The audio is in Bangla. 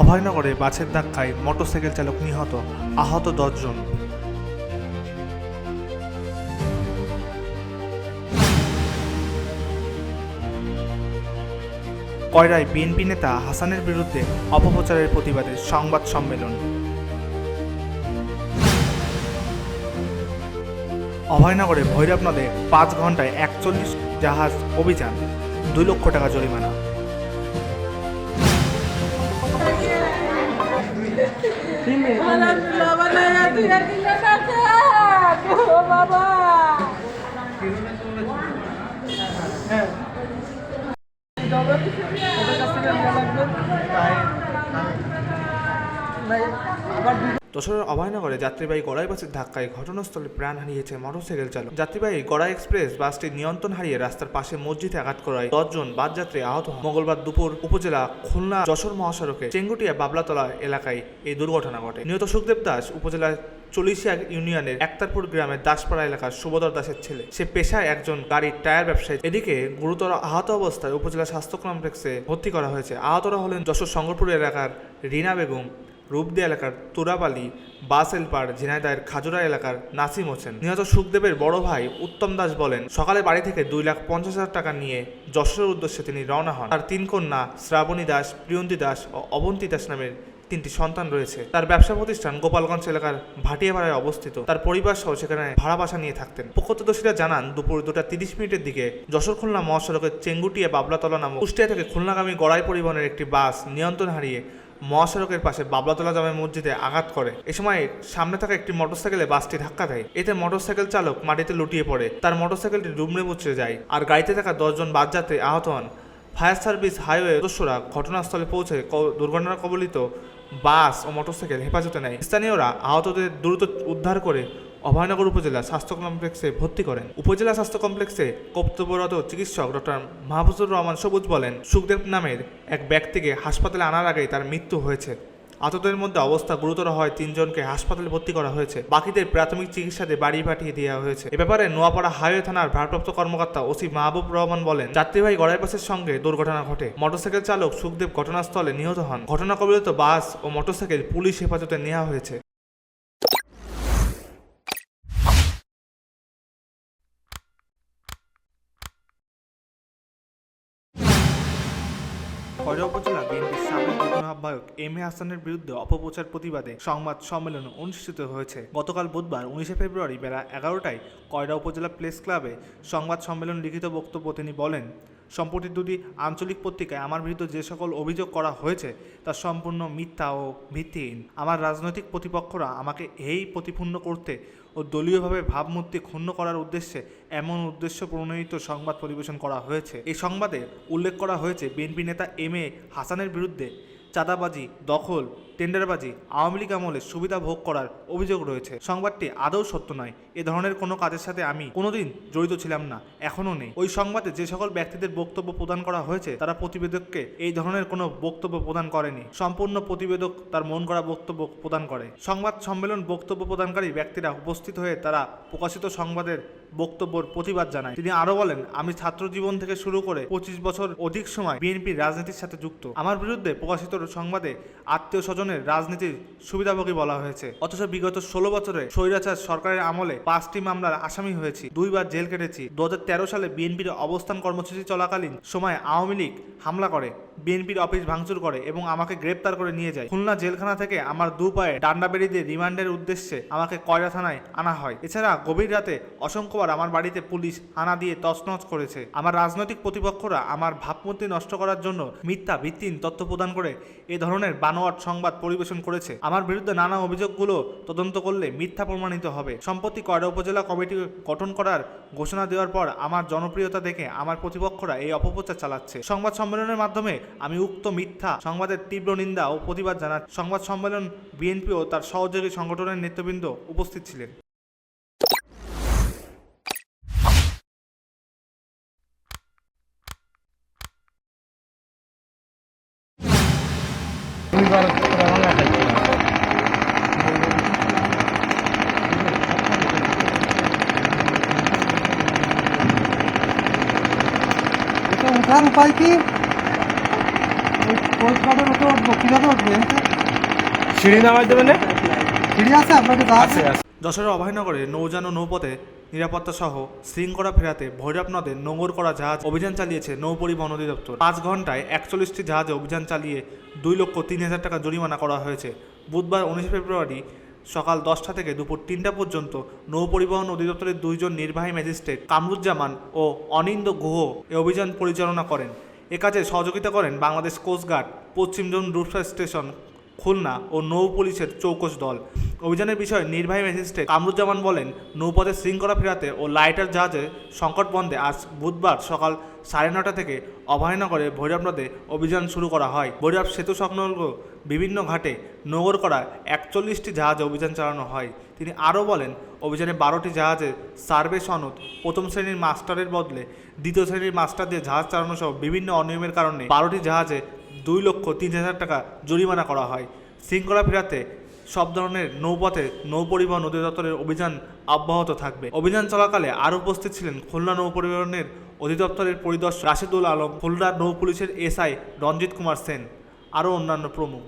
অভয়নগরে বাসের ধাক্কায় মোটরসাইকেল চালক নিহত, আহত দশজন। কয়রায় বিএনপি নেতা হাসানের বিরুদ্ধে অপপ্রচারের প্রতিবাদে সংবাদ সম্মেলন। অভয়নগরে ভৈরব নদে পাঁচ ঘন্টায় একচল্লিশ জাহাজ অভিযান, দুই লক্ষ টাকা জরিমানা। Sí, me. দোসরের অভয়নগরে যাত্রীবাহী গড়াই বাসের ধাক্কায় ঘটনাস্থলে প্রাণ হারিয়েছে মোটরসাইকেল চালক। যাত্রীবাহী গড়াই এক্সপ্রেস বাসটি নিয়ন্ত্রণ হারিয়ে রাস্তার পাশে মসজিদে আঘাত করায় দশজন বাসযাত্রী আহত হন। মঙ্গলবার দুপুর উপজেলা খুলনা যশোর মহাসড়কে চেঙ্গুটিয়া বাবলাতলা এলাকায় এই দুর্ঘটনা ঘটে। নিহত সুখদেব দাস উপজেলার চল্লিশিয়া ইউনিয়নের একতারপুর গ্রামের দাসপাড়া এলাকার সুভদর দাসের ছেলে। সে পেশায় একজন গাড়ির টায়ার ব্যবসায়ী। এদিকে গুরুতর আহত অবস্থায় উপজেলা স্বাস্থ্য কমপ্লেক্সে ভর্তি করা হয়েছে। আহতরা হলেন যশোর সংগরপুর এলাকার রিনা বেগম রূপদি এলাকার তুরাবালি বাসেলপাড় ঝিনাইদায়ের খাজুরা এলাকার নাসিম হোসেন। নিহত সুখদেবের বড় ভাই উত্তম দাস বলেন, সকালে বাড়ি থেকে দুই লাখ পঞ্চাশ হাজার টাকা নিয়ে যশোরের উদ্দেশ্যে তিনি রওনা হন। তার তিন কন্যা শ্রাবণী দাস, প্রিয়ন্তী দাস ও অবন্তী দাস নামের তিনটি সন্তান রয়েছে। তার ব্যবসা প্রতিষ্ঠান গোপালগঞ্জ এলাকার ভাটিয়াপাড়ায় অবস্থিত। তার পরিবার সহ সেখানে ভাড়া বাসা নিয়ে থাকতেন। প্রত্যক্ষদর্শীরা জানান, দুপুর দুটা তিরিশ মিনিটের দিকে যশোর খুলনা মহাসড়কের চেঙ্গুটিয়া বাবলাতলা নামক কুষ্টিয়া থেকে খুলনাগামী গড়াই পরিবহনের একটি বাস নিয়ন্ত্রণ হারিয়ে মহাসড়কের পাশে বাবলাতলা জামে মসজিদে আঘাত করে। এ সময় সামনে থাকা একটি মোটরসাইকেলে বাসটি ধাক্কা দেয়। এতে মোটরসাইকেল চালক মাটিতে লুটিয়ে পড়ে। তার মোটরসাইকেলটি ডুমড়ে মুচড়ে যায় আর গাড়িতে থাকা দশজন বাসযাত্রী আহত হন। ফায়ার সার্ভিস হাইওয়ে সদস্যরা ঘটনাস্থলে পৌঁছে দুর্ঘটনা কবলিত বাস ও মোটরসাইকেল হেফাজতে নেয়। স্থানীয়রা আহতদের দ্রুত উদ্ধার করে অভয়নগর উপজেলা স্বাস্থ্য কমপ্লেক্সে ভর্তি করেন। উপজেলা স্বাস্থ্য কমপ্লেক্সে কর্তব্যরত চিকিৎসক ডক্টর মাহফুজুর রহমান সবুজ বলেন, সুখদেব নামের এক ব্যক্তিকে হাসপাতালে আনার আগেই তার মৃত্যু হয়েছে। আহতদের মধ্যে অবস্থা গুরুতর হয় তিনজনকে হাসপাতালে ভর্তি করা হয়েছে। বাকিদের প্রাথমিক চিকিৎসাতে বাড়ি পাঠিয়ে দেওয়া হয়েছে। এ ব্যাপারে নোয়াপাড়া হাইওয়ে থানার ভারপ্রাপ্ত কর্মকর্তা ওসি মাহবুব রহমান বলেন, যাত্রীবাহী গড়াই বাসের সঙ্গে দুর্ঘটনা ঘটে। মোটরসাইকেল চালক সুখদেব ঘটনাস্থলে নিহত হন। ঘটনা কবলিত বাস ও মোটরসাইকেল পুলিশ হেফাজতে নেওয়া হয়েছে। খয়রা উপজেলা বিএনপির সাবেক যুগ্ম আহ্বায়ক এম এ হাসানের বিরুদ্ধে অপপ্রচার প্রতিবাদে সংবাদ সম্মেলন অনুষ্ঠিত হয়েছে। গতকাল বুধবার, উনিশে ফেব্রুয়ারি বেলা এগারোটায় কয়রা উপজেলা প্রেস ক্লাবে সংবাদ সম্মেলন লিখিত বক্তব্য তিনি বলেন, সম্প্রতি দুটি আঞ্চলিক পত্রিকায় আমার বিরুদ্ধে যে সকল অভিযোগ করা হয়েছে, তা সম্পূর্ণ মিথ্যা ও ভিত্তিহীন। আমার রাজনৈতিক প্রতিপক্ষরা আমাকে এই প্রতিপূর্ণ করতে ও দলীয়ভাবে ভাবমূর্তি ক্ষুণ্ণ করার উদ্দেশ্যে এমন উদ্দেশ্য প্রণোদিত সংবাদ পরিবেশন করা হয়েছে। এই সংবাদে উল্লেখ করা হয়েছে বিএনপি নেতা এম এ হাসানের বিরুদ্ধে চাঁদাবাজি, দখল, টেন্ডারবাজি, আওয়ামী লীগ আমলে সুবিধা ভোগ করার অভিযোগ রয়েছে। সংবাদটি আদৌ সত্য নয়। এ ধরনের কোনো কাজের সাথে আমি কোনোদিন জড়িত ছিলাম না, এখনও নেই। ওই সংবাদে যে সকল ব্যক্তিদের বক্তব্য প্রদান করা হয়েছে, তারা প্রতিবেদককে এই ধরনের কোনো বক্তব্য প্রদান করেনি। সম্পূর্ণ প্রতিবেদক তার মন করা বক্তব্য প্রদান করে। সংবাদ সম্মেলন বক্তব্য প্রদানকারী ব্যক্তিরা উপস্থিত হয়ে তারা প্রকাশিত সংবাদের বক্তব্যের প্রতিবাদ জানায়। তিনি আরও বলেন, আমি ছাত্র জীবন থেকে শুরু করে পঁচিশ বছর অধিক সময় বিএনপির রাজনীতির সাথে যুক্ত। আমার বিরুদ্ধে প্রকাশিত সংবাদে আত্মীয় স্বজনের রাজনীতির সুবিধাভোগী বলা হয়েছে। অথচ বিগত ষোলো বছরে স্বৈরাচার সরকারের আমলে পাঁচটি মামলার আসামি হয়েছি। দুইবার জেল কেটেছি। দু হাজার তেরো সালে বিএনপির অবস্থান কর্মসূচি চলাকালীন সময় আওয়ামী লীগ হামলা করে, বিএনপির অফিস ভাঙচুর করে এবং আমাকে গ্রেপ্তার করে নিয়ে যায়। খুলনা জেলখানা থেকে আমার দু পায়ে ডান্ডা বেরিয়ে রিমান্ডের উদ্দেশ্যে আমাকে কয়রা থানায় আনা হয়। এছাড়া গভীর রাতে অসংখ্যবার আমার বাড়িতে পুলিশ হানা দিয়ে তছনছ করেছে। আমার রাজনৈতিক প্রতিপক্ষরা আমার ভাবমূর্তি নষ্ট করার জন্য মিথ্যা, ভিত্তিহীন তথ্য প্রদান করে এ ধরনের বানোয়াট সংবাদ পরিবেশন করেছে। আমার বিরুদ্ধে নানা অভিযোগগুলো তদন্ত করলে মিথ্যা প্রমাণিত হবে। সম্প্রতি কয়রা উপজেলা কমিটি গঠন করার ঘোষণা দেওয়ার পর আমার জনপ্রিয়তা দেখে আমার প্রতিপক্ষরা এই অপপ্রচার চালাচ্ছে। সংবাদ সম্মেলনের মাধ্যমে আমি উক্ত মিথ্যা সংবাদের তীব্র নিন্দা ও প্রতিবাদ জানা সংবাদ সম্মেলন বিএনপি ও তার সহযোগী সংগঠনের নেতৃবৃন্দ উপস্থিত ছিলেন। এটা উঠার উপায় কি? গার্ডের ওপর উঠবো কীভাবে উঠবেন সিঁড়ি নামাই দেবে না? সিঁড়ি আছে আপনাকে যা আছে। যশোরের অভয়নগরে নৌযান ও নৌপথে নিরাপত্তা সহ শৃঙ্খলা ফেরাতে ভৈরব নদে নোঙর করা জাহাজ অভিযান চালিয়েছে নৌ পরিবহন অধিদপ্তর। পাঁচ ঘন্টায় একচল্লিশটি জাহাজে অভিযান চালিয়ে দুই লক্ষ তিন হাজার টাকা জরিমানা করা হয়েছে। বুধবার উনিশে ফেব্রুয়ারি সকাল দশটা থেকে দুপুর তিনটা পর্যন্ত নৌ পরিবহন অধিদপ্তরের দুইজন নির্বাহী ম্যাজিস্ট্রেট কামরুজ্জামান ও অনিন্দ গুহ এ অভিযান পরিচালনা করেন। এ কাজে সহযোগিতা করেন বাংলাদেশ কোস্টগার্ড, পশ্চিম জোন রুটফার স্টেশন খুলনা ও নৌ পুলিশের চৌকস দল। অভিযানের বিষয়ে নির্বাহী ম্যাজিস্ট্রেট কামরুজ্জামান বলেন, নৌপথে শৃঙ্খলা ফেরাতে ও লাইটার জাহাজে সংকট বন্ধে আজ বুধবার সকাল সাড়ে নটা থেকে অভয়নগরে ভৈরব নদে অভিযান শুরু করা হয়। ভৈরব সেতু সংলগ্ন বিভিন্ন ঘাটে নোঙর করা একচল্লিশটি জাহাজে অভিযান চালানো হয়। তিনি আরও বলেন, অভিযানে বারোটি জাহাজে সার্ভে সনদ, প্রথম শ্রেণির মাস্টারের বদলে দ্বিতীয় শ্রেণির মাস্টার দিয়ে জাহাজ চালানো সহ বিভিন্ন অনিয়মের কারণে বারোটি জাহাজে দুই লক্ষ তিন হাজার টাকা জরিমানা করা হয়। শৃঙ্খলা ফেরাতে সব ধরনের নৌপথে নৌপরিবহন অধিদপ্তরের অভিযান অব্যাহত থাকবে। অভিযান চলাকালে আরও উপস্থিত ছিলেন খুলনা নৌপরিবহনের অধিদপ্তরের পরিদর্শক রাশিদুল আলম, খুলনা নৌ পুলিশের এসআই রঞ্জিত কুমার সেন, আরও অন্যান্য প্রমুখ।